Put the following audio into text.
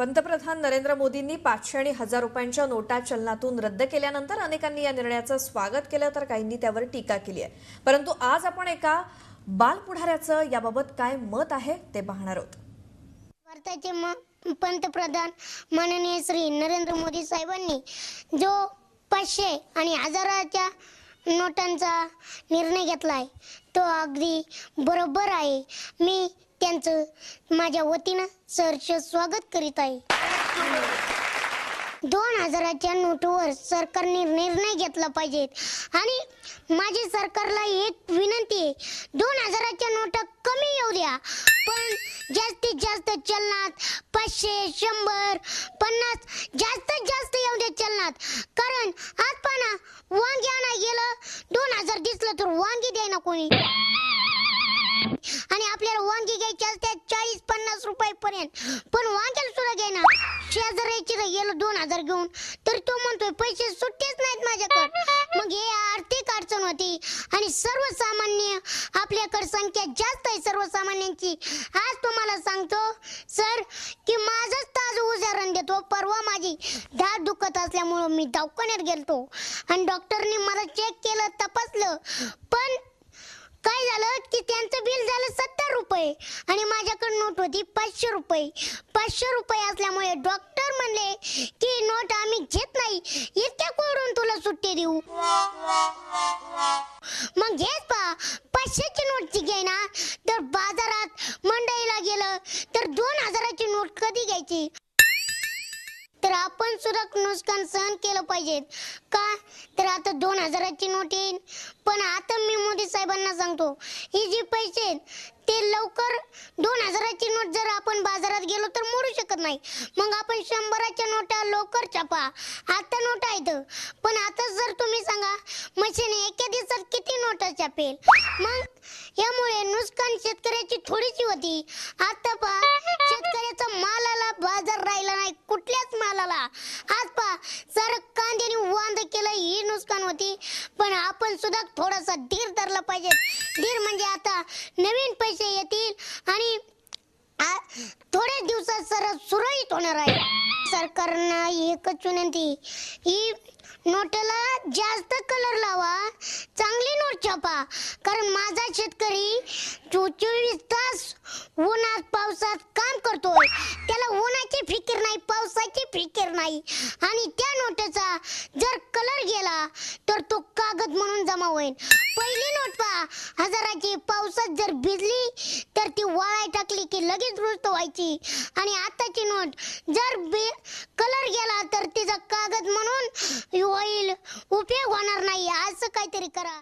पंतप्रधान नरेंद्र मोदींनी पाचशे आणि हजार रुपयांच्या नोटा चलनातून रद्द केल्यानंतर अनेकांनी या निर्णयाचं स्वागत केलं तर काहींनी त्यावर टीका केली आहे. परंतु आज आपण एका बालपुढाऱ्याचं याबाबत काय मत आहे ते पाहणार आहोत. भारताचे पंतप्रधान माननीय श्री नरेंद्र मोदी साहेबांनी जो पाचशे आणि हजाराच्या नोटांचा निर्णय घेतलाय तो अगदी बरोबर आहे. मी त्यांचं माझ्या वतीनं सरचं स्वागत करीत आहे. दोन हजाराच्या नोटवर सरकारने निर्णय घेतला पाहिजे. आणि माझी सरकारला एक विनंती आहे दोन हजाराच्या नोटा कमी येऊ द्या पण जास्तीत जास्त चलनात पाचशे शंभर पन्नास जास्तीत जास्त येऊ द्या चलनात. कारण आज पाना वांगी आणा गेलं दोन हजार दिसलं तर वांगी द्यायना कोणी. आपल्याला वांगी घ्यायची असते चाळीस पन्नास रुपये पर्यंत पण वांग्याला सुद्धा घ्यायना शेजाऱ्याची गेलो दोन हजार घेऊन. तर तो म्हणतोय पैसे सुट्टेच नाहीत माझ्याकडे. मग हे आर्थिक अडचण होती. आणि सर्वसामान्य आपल्याकडे संख्या जास्त आहे सर्वसामान्यांची. आज तुम्हाला सांगतो सर की माझंच ताज उदाहरण देतो. परवा माझी दात दुखत असल्यामुळं मी दवाखान्यात गेलतो. आणि डॉक्टरने मला चेक केलं तपासलं. पण काय झालं की त्यांचं बिल झालं सत्तर रुपये. आणि माझ्याकडे नोट होती पाचशे रुपये. पाचशे रुपये असल्यामुळे डॉक्टर म्हणले की नोट आम्ही घेत नाही. इतक्या कोडून तुला सुट्टी देऊ. मग घेत पा. पाचशेची नोटची घे ना. तर बाजारात मंडईला गेलं तर दोन हजाराची नोट कधी घ्यायची? आपण सुद्धा नुकसान सहन केलं पाहिजे. का? तर आता दोन हजाराची नोट येईल पण आता मी मोदी साहेबांना सांगतो ही जी पैसे आहेत, ते लवकर दोन हजाराची नोट जर आपण बाजारात गेलो तर मोडू शकत नाही. मग आपण शंभराच्या नोटा लवकर छापा. आता नोट आहेत. पण आता जर तुम्ही सांगा मशीन एका दिवसात किती नोटा छापेल? मग यामुळे नुकसान शेतकऱ्याची थोडीशी होती. आता पहा नाही मालाला. आज पा. सारं कांद्याने वांद केलं ही नुकसान होती. पण आपण सुद्धा थोडासा धीर धरला पाहिजे. धीर म्हणजे आता नवीन पैसे येतील आणि थोड्या दिवसात सर सुरळीत होणार आहे. सरकारनं एकच विनंती. ही नोटला जास्त कलर लावा. चांगली नोट छापा. कारण माझा शेतकरी चोवीस तास उन्हात पावसात काम करतोय. त्याला फिकीर नाही पावसाची फिकीर नाही. आणि त्या नोटेचा जर कलर गेला तर तो कागद म्हणून जमा होईल. पहिली नोट पहा हजाराची पावसात जर भिजली तर ती वाळाय टाकली की लगेच रुस्त व्हायची. आणि आताची नोट जर कलर गेला तर तिचा कागद म्हणून होईल. उपयोग होणार नाही. असं काहीतरी करा.